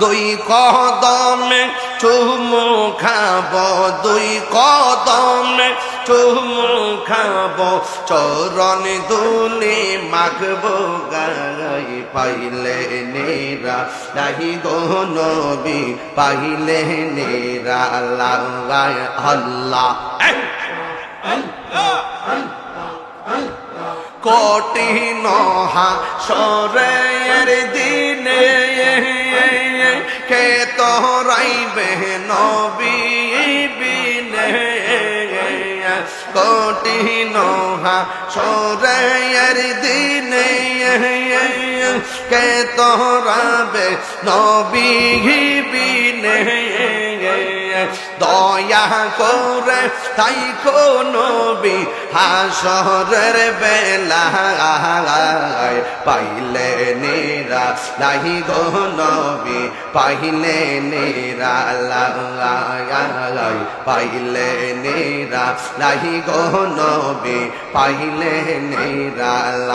দুই কদমে চুমু খাব, দুই কদমে চুমু খাব। চরণ দুলি মাখব গাই পাইলে নেরা, নাহি গো নবী, পাইলে নেরা আল্লাহ আল্লাহ। কঠিন সরের দিনে কে তোরাইবে নবী বিনে। কঠিন সরের দিনে। কে তোরাবে নবী বিনে। দয়া করে তাই নবী হাসরের বেলা পাইলে নেরা নাহি গো পাইলে নেরা লাই পাইলে নেরা নাহি গো নবী পাইলে নেরা